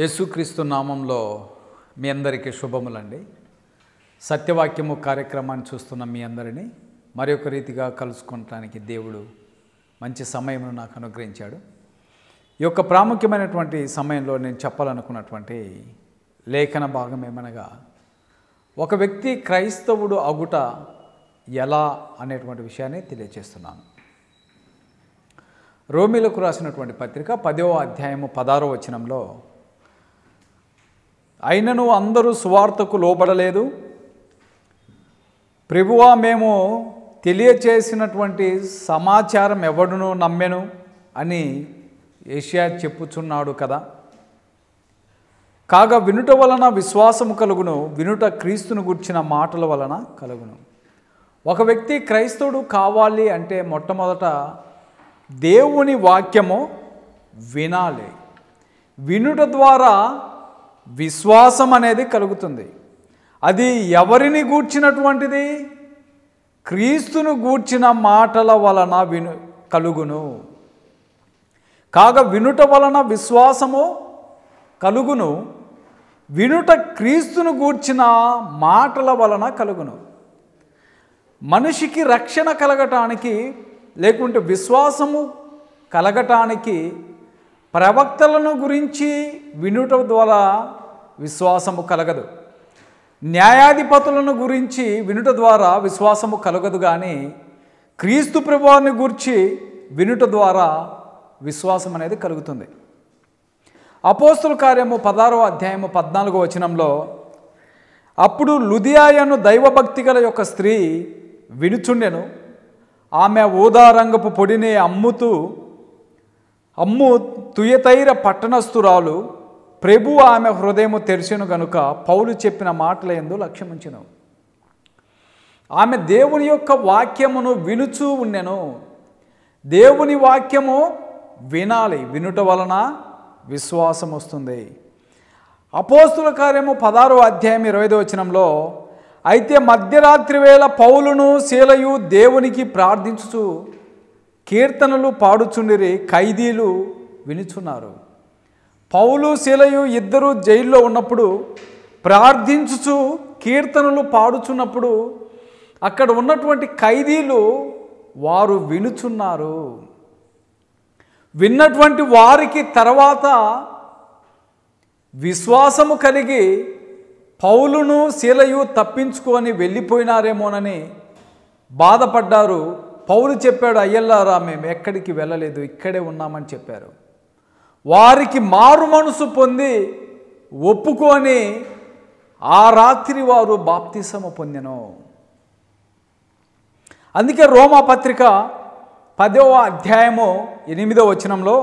యేసుక్రీస్తు నామంలో మీ అందరికీ శుభములండి. సత్యవాక్యము కార్యక్రమాన్ని చూస్తున్న మీ అందరినీ మరి ఒక రీతిగా కలుసుకోవటానికి దేవుడు మంచి సమయమును నాకు అనుగ్రహించాడు. ఈ యొక్క ప్రాముఖ్యమైనటువంటి సమయంలో నేను చెప్పాలనుకున్నటువంటి లేఖన భాగం ఏమనగా ఒక వ్యక్తి క్రైస్తవుడు అగుట ఎలా అనేటువంటి విషయాన్ని తెలియజేస్తున్నాను రోమిలకు రాసినటువంటి పత్రిక పదవ అధ్యాయము పదారో వచనంలో అయినను అందరూ సువార్తకు లోబడలేదు? ప్రభువా మేము తెలియచేసినటువంటి సమాచారం ఎవడును నమ్మెను అని ఏషియా చెప్పుచున్నాడు కదా. కాగా వినుట వలన విశ్వాసము కలుగును వినుట క్రీస్తును గుర్చిన మాటల వలన కలుగును. ఒక వ్యక్తి క్రైస్తవుడు కావాలి అంటే మొట్టమొదట దేవుని వాక్యము వినాలి. వినుట ద్వారా విశ్వాసం అనేది కలుగుతుంది. అది ఎవరిని గూర్చినటువంటిది? క్రీస్తును గూర్చిన మాటల వలన విను కలుగును. కాగా వినుట వలన విశ్వాసము కలుగును. వినుట క్రీస్తును గూర్చిన మాటల వలన కలుగును. మనిషికి రక్షణ కలగటానికి లేకుంటే విశ్వాసము కలగటానికి ప్రవక్తలను గురించి వినుట ద్వారా విశ్వాసము కలగదు. న్యాయాధిపతులను గురించి వినుట ద్వారా విశ్వాసము కలగదు కానీ క్రీస్తు ప్రభువాన్ని గూర్చి వినుట ద్వారా విశ్వాసం అనేది కలుగుతుంది. అపోస్తుల కార్యము పదారో అధ్యాయము పద్నాలుగో వచనంలో అప్పుడు లుధియాయను దైవభక్తి గల యొక్క స్త్రీ వినుచుండెను. ఆమె ఊదారంగపు పొడిని అమ్ముతూ అమ్ము తుయతైర పట్టణస్థురాలు ప్రభు ఆమె హృదయము తెరిచెను గనుక పౌలు చెప్పిన మాటల ఎందు లక్ష్యముంచెను. ఆమె దేవుని యొక్క వాక్యమును వినుచూ ఉండెను దేవుని వాక్యము వినాలి వినుట వలన విశ్వాసం వస్తుంది అపోస్తుల కార్యము పదారో అధ్యాయం ఇరవై వచనంలో అయితే మధ్యరాత్రి వేళ పౌలును శీలయు దేవునికి ప్రార్థించుచు కీర్తనలు పాడుచుండిరి ఖైదీలు వినుచున్నారు. పౌలు శీలయు ఇద్దరు జైల్లో ఉన్నప్పుడు ప్రార్థించుచు కీర్తనలు పాడుచున్నప్పుడు అక్కడ ఉన్నటువంటి ఖైదీలు వారు వినుచున్నారు. విన్నటువంటి వారికి తర్వాత విశ్వాసము కలిగి పౌలును శీలయు తప్పించుకొని వెళ్ళిపోయినారేమోనని బాధపడ్డారు. పౌలు చెప్పాడు అయ్యల్లారా మేము ఎక్కడికి వెళ్ళలేదు ఇక్కడే ఉన్నామని చెప్పారు. వారికి మారు మనసు పొంది ఒప్పుకొని ఆ రాత్రి వారు బాప్తిసమ పొందెను. అందుకే రోమా పత్రిక పదవ అధ్యాయము ఎనిమిదో వచనంలో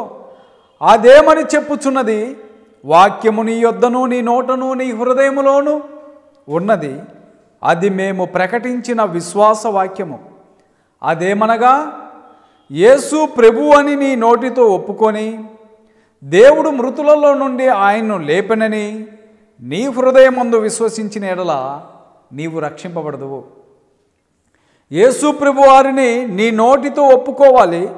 అదేమని చెప్పుచున్నది వాక్యము నీ యొద్దను నీ నోటను నీ హృదయములోను ఉన్నది. అది మేము ప్రకటించిన విశ్వాస వాక్యము. అదేమనగా యేసు ప్రభు అని నీ నోటితో ఒప్పుకొని దేవుడు మృతులలో నుండి ఆయన్ను లేపనని నీ హృదయమందు విశ్వసించిన ఎడల నీవు రక్షింపబడదువు. యేసు ప్రభు వారిని నీ నోటితో ఒప్పుకోవాలి.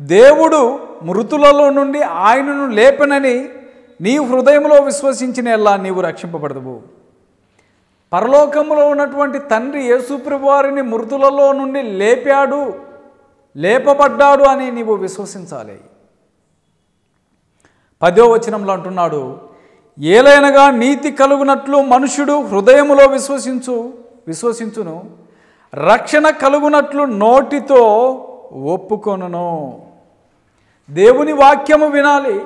దేవుడు మృతులలో నుండి ఆయనను లేపనని నీ హృదయంలో విశ్వసించిన ఎల్లా నీవు రక్షింపబడదువు. పరలోకంలో ఉన్నటువంటి తండ్రి యేసుప్రభు వారిని మృతులలో నుండి లేపాడు లేపబడ్డాడు అని నీవు విశ్వసించాలి. పదో వచనంలో అంటున్నాడు ఏలైనగా నీతి కలుగునట్లు మనుషుడు హృదయములో విశ్వసించు విశ్వసించును. రక్షణ కలుగునట్లు నోటితో ఒప్పుకొనును. దేవుని వాక్యము వినాలి.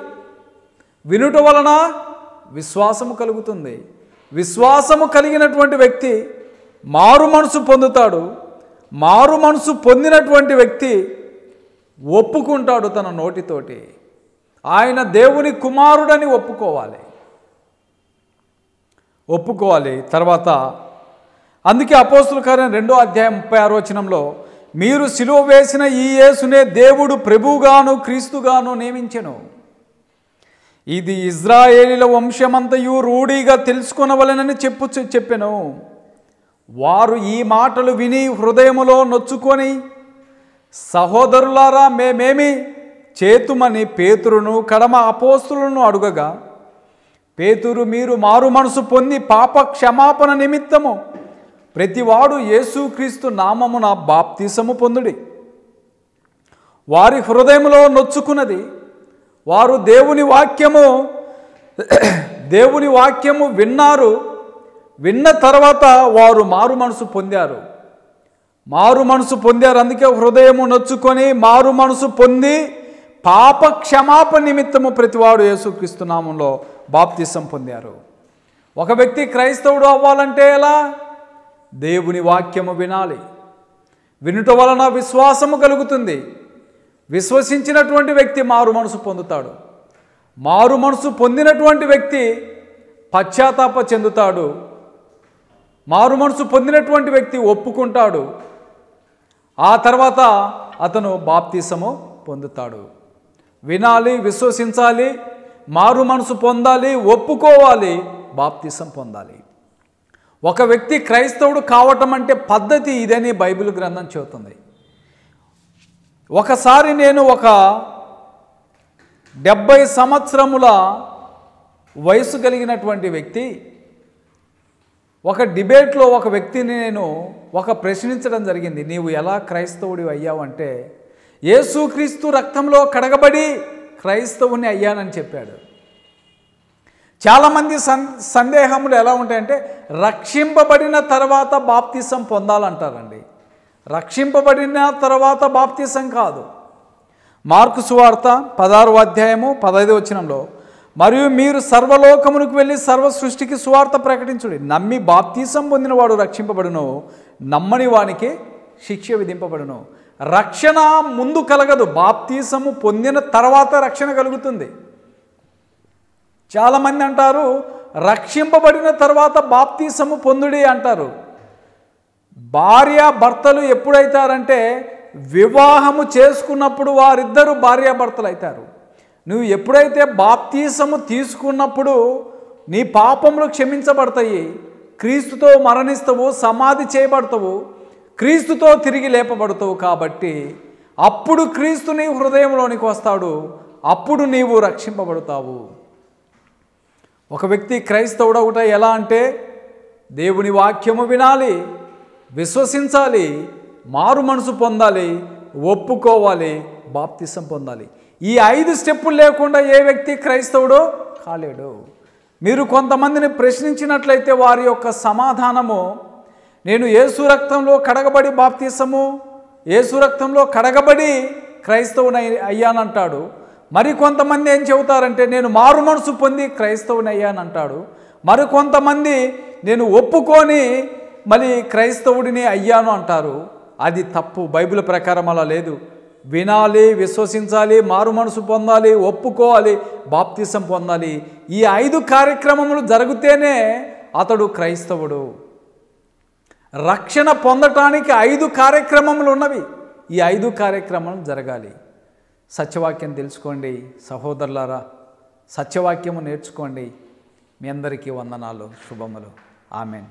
వినుట వలన విశ్వాసము కలుగుతుంది. విశ్వాసము కలిగినటువంటి వ్యక్తి మారు మనసు పొందుతాడు. మారు మనసు పొందినటువంటి వ్యక్తి ఒప్పుకుంటాడు తన నోటితోటి. ఆయన దేవుని కుమారుడని ఒప్పుకోవాలి. ఒప్పుకోవాలి. తర్వాత అందుకే అపోస్తుల కార్యం రెండో అధ్యాయం ముప్పై ఆరో వచనంలో మీరు సిలువ వేసిన ఈ యేసునే దేవుడు ప్రభువుగాను క్రీస్తుగాను నియమించెను. ఇది ఇజ్రాయేలీల వంశమంతయు రూఢీగా తెలుసుకొనవలెనని చెప్పు చెప్పెను. వారు ఈ మాటలు విని హృదయములో నొచ్చుకొని సహోదరులారా మేమేమి చేతుమని పేతురును కడమ అపోస్తులను అడుగగా పేతురు మీరు మారు మనసు పొంది పాప క్షమాపణ నిమిత్తము. ప్రతివాడు యేసుక్రీస్తు నామమున బాప్తిసము పొందుడి. వారి హృదయములో నొచ్చుకున్నది వారు దేవుని వాక్యము దేవుని వాక్యము విన్నారు. విన్న తర్వాత వారు మారు మనసు పొందారు. మారు మనసు పొందారు అందుకే హృదయము నొచ్చుకొని మారు మనసు పొంది పాప క్షమాపణ నిమిత్తము ప్రతివాడు యేసుక్రీస్తునామంలో బాప్తిసం పొందారు. ఒక వ్యక్తి క్రైస్తవుడు అవ్వాలంటే ఎలా? దేవుని వాక్యము వినాలి. వినుట వలన విశ్వాసము కలుగుతుంది. విశ్వసించినటువంటి వ్యక్తి మారు మనసు పొందుతాడు. మారు మనసు పొందినటువంటి వ్యక్తి పశ్చాత్తాప చెందుతాడు. మారు మనసు పొందినటువంటి వ్యక్తి ఒప్పుకుంటాడు. ఆ తర్వాత అతను బాప్తీసము పొందుతాడు. వినాలి విశ్వసించాలి మారు మనసు పొందాలి ఒప్పుకోవాలి బాప్తిసం పొందాలి. ఒక వ్యక్తి క్రైస్తవుడు కావటం అంటే పద్ధతి ఇదని బైబిల్ గ్రంథం చెబుతుంది. ఒకసారి నేను ఒక డెబ్భై సంవత్సరముల వయసు కలిగినటువంటి వ్యక్తి ఒక డిబేట్లో ఒక వ్యక్తిని నేను ఒక ప్రశ్నించడం జరిగింది నీవు ఎలా క్రైస్తవుడి అయ్యావంటే యేసుక్రీస్తు రక్తంలో కడగబడి క్రైస్తవుని అయ్యానని చెప్పాడు. చాలామంది సన్ సందేహములు ఎలా ఉంటాయంటే రక్షింపబడిన తర్వాత బాప్తిసం పొందాలంటారండి. రక్షింపబడిన తర్వాత బాప్తిసం కాదు. మార్కు సువార్త పదహారు అధ్యాయము పదహైదు వచనంలో మరియు మీరు సర్వలోకమునకు వెళ్ళి సర్వ సృష్టికి సువార్త ప్రకటించుడి. నమ్మి బాప్తీసం పొందినవాడు రక్షింపబడును. నమ్మని వానికి శిక్ష విధింపబడును. రక్షణ ముందు కలగదు. బాప్తీసము పొందిన తర్వాత రక్షణ కలుగుతుంది. చాలామంది అంటారు రక్షింపబడిన తర్వాత బాప్తీసము పొందుడి అంటారు. భార్య భర్తలు ఎప్పుడైతారంటే వివాహము చేసుకున్నప్పుడు వారిద్దరూ భార్యాభర్తలు అవుతారు నువ్వు ఎప్పుడైతే బాప్తీసము తీసుకున్నప్పుడు నీ పాపములు క్షమించబడతాయి క్రీస్తుతో మరణిస్తావు సమాధి చేయబడతావు క్రీస్తుతో తిరిగి లేపబడతావు కాబట్టి అప్పుడు క్రీస్తు నీ హృదయంలోనికి వస్తాడు అప్పుడు నీవు రక్షింపబడతావు. ఒక వ్యక్తి క్రైస్తవుడవుట ఎలా అంటే దేవుని వాక్యము వినాలి విశ్వసించాలి మారు మనసు పొందాలి ఒప్పుకోవాలి బాప్తిసం పొందాలి. ఈ ఐదు స్టెప్పులు లేకుండా ఏ వ్యక్తి క్రైస్తవుడో కాలేడు. మీరు కొంతమందిని ప్రశ్నించినట్లయితే వారి యొక్క సమాధానము నేను ఏసు రక్తంలో కడగబడి బాప్తీసము ఏసు రక్తంలో కడగబడి క్రైస్తవుని అయ్యానంటాడు. మరి కొంతమంది ఏం చెబుతారంటే నేను మారు మనసు పొంది క్రైస్తవుని అయ్యానంటాడు. మరి కొంతమంది నేను ఒప్పుకొని మళ్ళీ క్రైస్తవుడిని అయ్యాను అంటారు. అది తప్పు బైబిల్ ప్రకారం అలా లేదు. వినాలి విశ్వసించాలి మారు మనసు పొందాలి ఒప్పుకోవాలి బాప్తిసం పొందాలి. ఈ ఐదు కార్యక్రమములు జరిగితేనే అతడు క్రైస్తవుడు. రక్షణ పొందటానికి ఐదు కార్యక్రమములు ఉన్నవి. ఈ ఐదు కార్యక్రమాలు జరగాలి. సత్యవాక్యం తెలుసుకోండి. సహోదరులారా సత్యవాక్యము నేర్చుకోండి. మీ అందరికీ వందనాలు శుభములు. ఆమెన్.